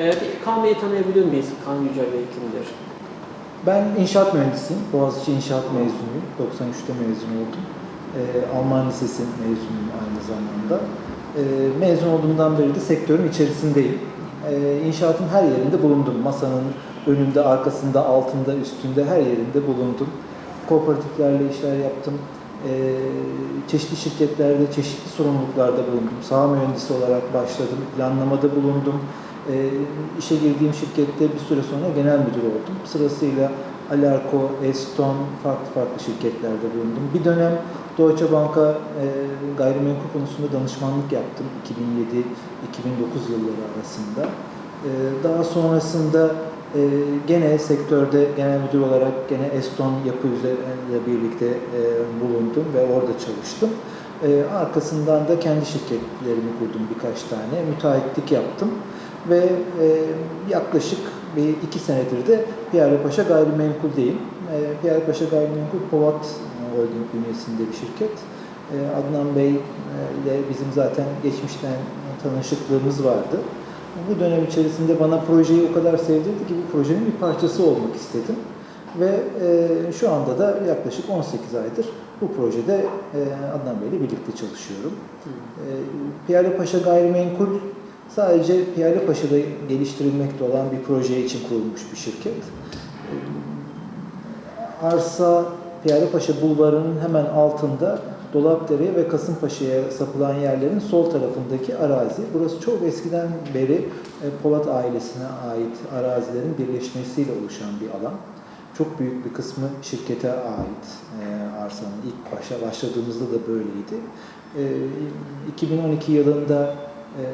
Bir Kaan Bey'i tanıyabilir miyiz? Kaan Yücel kimdir? Ben inşaat mühendisiyim. Boğaziçi İnşaat mezunuyum. 93'te mezun oldum. Ee, Alman Lisesi mezunuyum aynı zamanda. Ee, mezun olduğumdan beri de sektörün içerisindeyim. Ee, inşaatın her yerinde bulundum. Masanın önünde, arkasında, altında, üstünde her yerinde bulundum. Kooperatiflerle işler yaptım. Ee, çeşitli şirketlerde, çeşitli sorumluluklarda bulundum. Saha mühendisi olarak başladım. Planlamada bulundum. Ee, işe girdiğim şirkette bir süre sonra genel müdür oldum. Sırasıyla Alarko, Eston, farklı farklı şirketlerde bulundum. Bir dönem Deutsche Bank'a e, gayrimenkul konusunda danışmanlık yaptım 2007-2009 yılları arasında. E, daha sonrasında e, gene sektörde genel müdür olarak gene Eston yapı üzerinde birlikte e, bulundum ve orada çalıştım. E, arkasından da kendi şirketlerimi kurdum birkaç tane. Müteahhitlik yaptım ve e, yaklaşık bir iki senedir de Paşa Gayrimenkul'deyim. E, Paşa Gayrimenkul Povat Holding bünyesinde bir şirket. E, Adnan Bey e, ile bizim zaten geçmişten tanışıklığımız vardı. Bu dönem içerisinde bana projeyi o kadar sevdirdi ki bu projenin bir parçası olmak istedim. Ve e, şu anda da yaklaşık 18 aydır bu projede e, Adnan Bey ile birlikte çalışıyorum. E, Piyale Paşa Gayrimenkul sadece Piyale Paşa'da geliştirilmekte olan bir proje için kurulmuş bir şirket. Arsa Piyale Paşa Bulvarı'nın hemen altında Dolapdere ve Kasımpaşa'ya sapılan yerlerin sol tarafındaki arazi. Burası çok eskiden beri e, Polat ailesine ait arazilerin birleşmesiyle oluşan bir alan. Çok büyük bir kısmı şirkete ait e, arsanın ilk başa başladığımızda da böyleydi. E, 2012 yılında e,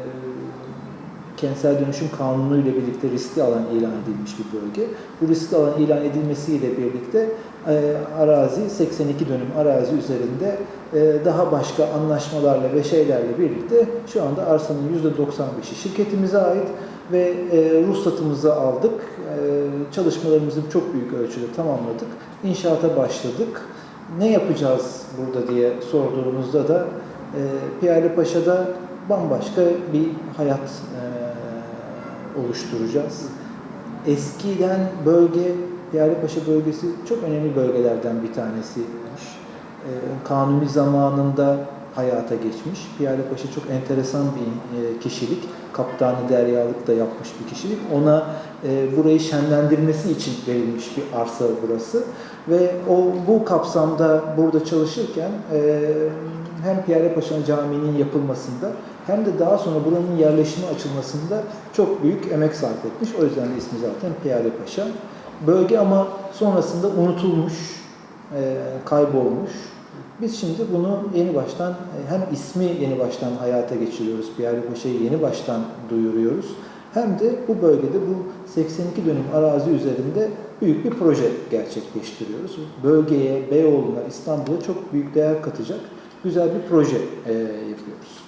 kentsel dönüşüm kanunu ile birlikte riskli alan ilan edilmiş bir bölge. Bu riskli alan ilan edilmesiyle birlikte e, arazi 82 dönüm arazi üzerinde e, daha başka anlaşmalarla ve şeylerle birlikte şu anda arsanın %95'i şirketimize ait ve e, ruhsatımızı aldık. E, çalışmalarımızı çok büyük ölçüde tamamladık. İnşaata başladık. Ne yapacağız burada diye sorduğumuzda da e, Piyale Paşa'da bambaşka bir hayat e, oluşturacağız. Eskiden bölge, Piyalepaşa bölgesi çok önemli bölgelerden bir tanesiymiş. E, Kanuni zamanında hayata geçmiş. Piyalepaşa çok enteresan bir e, kişilik. Kaptanı deryalık da yapmış bir kişilik. Ona e, burayı şenlendirmesi için verilmiş bir arsa burası. Ve o bu kapsamda burada çalışırken e, hem Piyalepaşa Camii'nin yapılmasında hem de daha sonra buranın yerleşime açılmasında çok büyük emek sarf etmiş. O yüzden de ismi zaten Piyale Paşa. Bölge ama sonrasında unutulmuş, kaybolmuş. Biz şimdi bunu yeni baştan, e, hem ismi yeni baştan hayata geçiriyoruz, Piyale Paşa'yı yeni baştan duyuruyoruz. Hem de bu bölgede bu 82 dönüm arazi üzerinde büyük bir proje gerçekleştiriyoruz. Bölgeye, Beyoğlu'na, İstanbul'a çok büyük değer katacak güzel bir proje e, yapıyoruz.